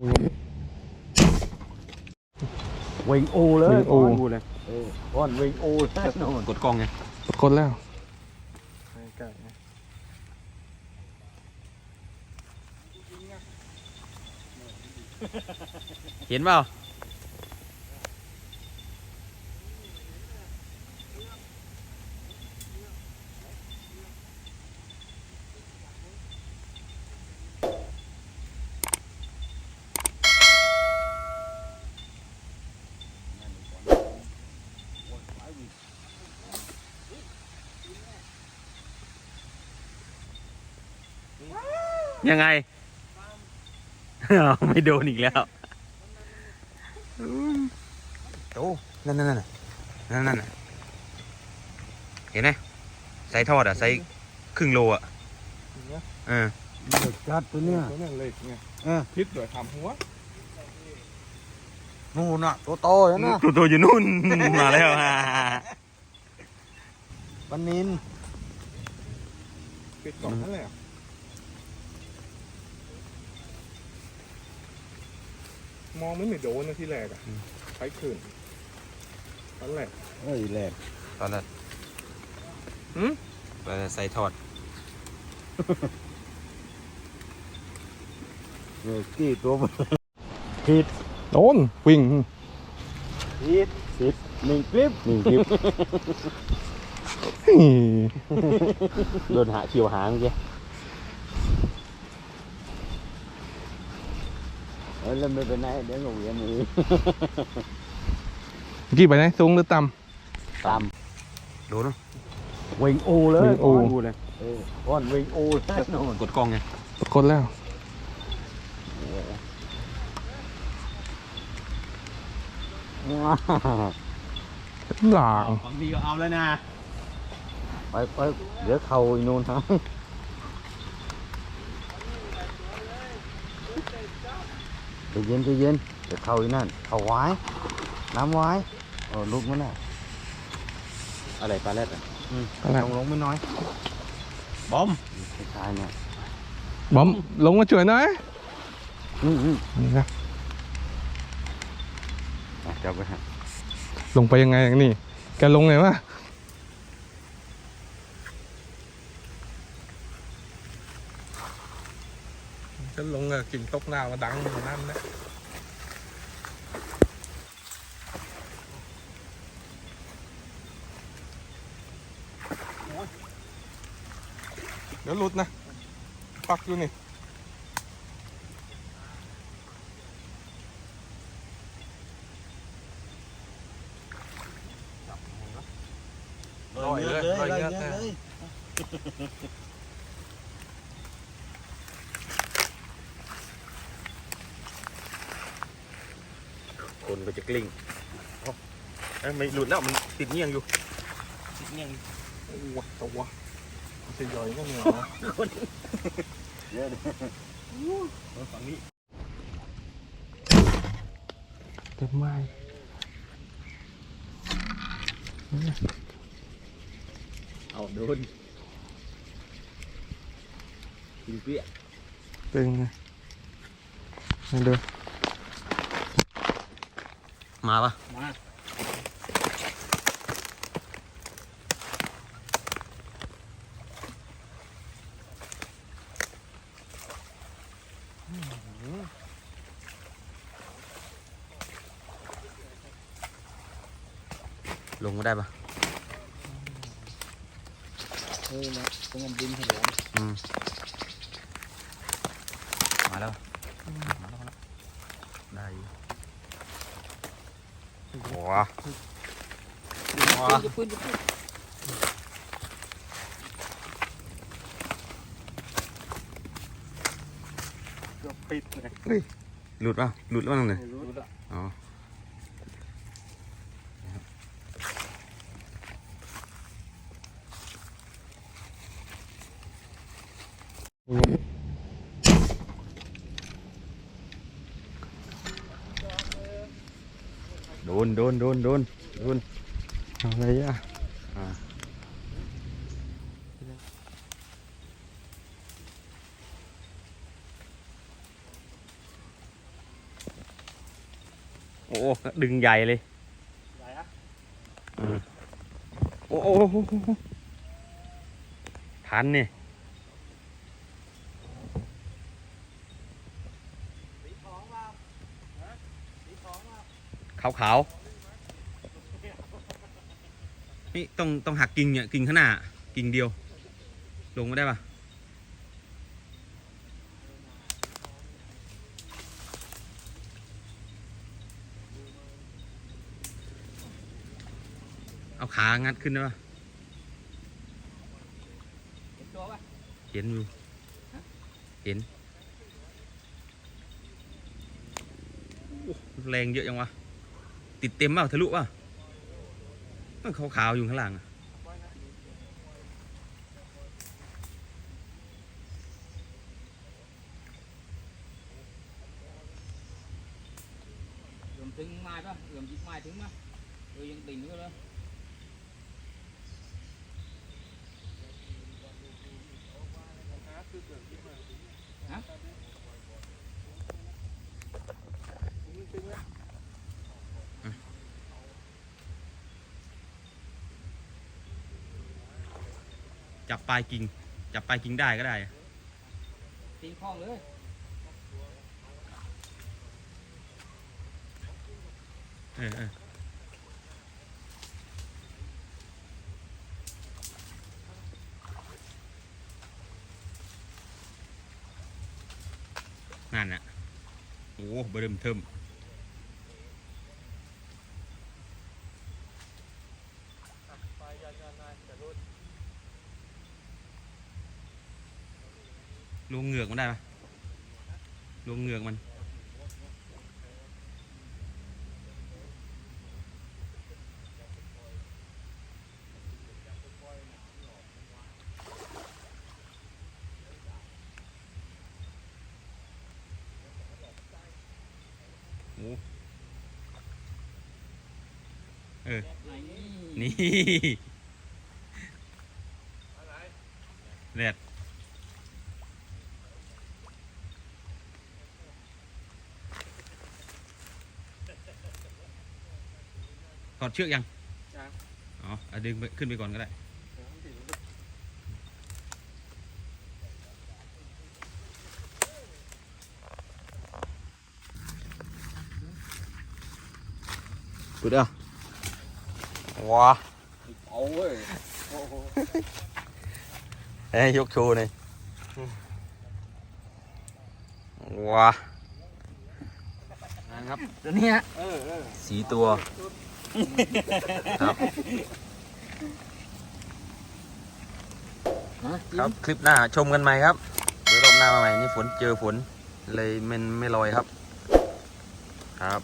วิ่งอูเลยวิ่งอูก้นเลยเออก้อนวิ่งอูแน่นอนกดกล้องไงกดแล้วไก่เห็นเปล่า ยังไงอ้าวไม่โดนอีกแล้วโอ้นั่นนั่นนั่นนั่นนั่นน่ะเห็นไหมไซส์ทอดอะไซส์ครึ่งโลอะเออเด็กจัดตัวเนี้ยตัวนี้เหล็กไงเออพิษด้วยทำหัวนู่นน่ะตัวโตแล้วนะตัวตัวอยู่นู่นมาแล้วฮ่าปันนินปิดกล่องนั่นแหละ มองไม่เหมือนโดนนะที่แรกอะใช้ขืนนั่นแหละเฮ้ยแหลกตอนนั้นหืมตอนนั้นไซส์ทอดเออกี่ตัวมันโดนวิ่งผิดผิดหนึ่งคลิปหนึ่งคลิปนี่โดนหาคิวหางเจ้ ออแล้วไม่เป็นไรเดี๋ยวก็เวียนมือเมื่อกี้ไปไหนสูงหรือต่ตามโดนเนอะวิ่งอูเลยวิ่งอูก้อนเลยเออก้อนวิ่งอูแน่นอนกดกล้องไงำกดแล้ว ว้าวหลางบางทีก็เอาแล้วนะ ไปไปเดี๋ยวเข่าอีนู่นฮะ ใจเย็นใจเย็นเดี๋ยวเข่าอีนั่นเข่าไว้น้ำไว้เออลุกมันน่ะอะไรปลาแรดอะอะไรลงลงไม่น้อยบอมคล้ายๆเนี่ยบอมลงมาช่วยหน่อยอืมอืมนี่นะอะจับไปฮะลงไปยังไงอย่างนี้แกลงไงวะ จะลงอะกิ่งตกหน้ามาดังอยู่นั่นนะเดี๋ยวหลุดนะปักอยู่นี่ลอยเลยลอยเยอะเลย ก็จะกลิ้งเอ้าเอ้ยไม่หลุดแล้วมันติดเงี้ยงอยู่ ติดเงี้ยงอยู่โอ้โหตัวมันจะย่อยก็เนี่ยนะเดี๋ยวดิฝั่งนี้เต็มไม้เอาโดนกินเปี้ยตึงนะมาดู มาปะมาลงมาได้ปะเฮ้ยนะต้องมันบินเหลืองอืมมาแล้ว มาแล้วมาแล้วได้อยู่ว้าว้าเกือบปิดเลยหลุดป่ะหลุดแล้วมั้งเนี่ยรู้ละอ๋อโด นโดนโดนโดนโดนอะไรอะอ่าโอ้โหดึงใหญ่เลยใหญ่อะโอ้โหทันเนี่ยสีทองเปล่าฮะสีทองเปล่าขาวขาวๆ นี่ต้องต้องหักกิ่งเนี่ยกิ่งข้างหน้ากิ่งเดียว ลงไม่ได้ปะเอาขางัดขึ้นได้ปะเห็นตัวปะเห็นอยู่เห็นแรงเยอะยังวะ ติดเต็มเปล่าทะลุเปล่า มันขาวๆอยู่ข้างหล่างอะเอื่อมถึงไม้ป่ะเอื่อมจิกไม้ถึงป่ะเออยังติ่งอยู่เลยคือเกิด จับปลายกิ่ง จับปลายกิ่งได้ก็ได้อะตีคล้องเลย เออเออนั่นน่ะโอ้เบิ่มเทิม ไปยันยันนายแต่รุด ลวงเหงือกมันได้ปะลวงเหงือกมันโอ้เออไหนนี่อะไรดด ถอดเชือกยังยังอ๋อเอาดึงไปขึ้นไปก่อนก็ได้เดี๋ยวมันติดสุดอะว้าเอาเว้ยโอ้โหเอ้ยยกโชว์หน่อยว้านะครับตัวเนี้ยเออเออสีตัว ครับฮะครับคลิปหน้าชมกันใหม่ครับเดี๋ยวรอบหน้ามาใหม่นี่ฝนเจอฝนเลยมันไม่ลอยครับ ครับ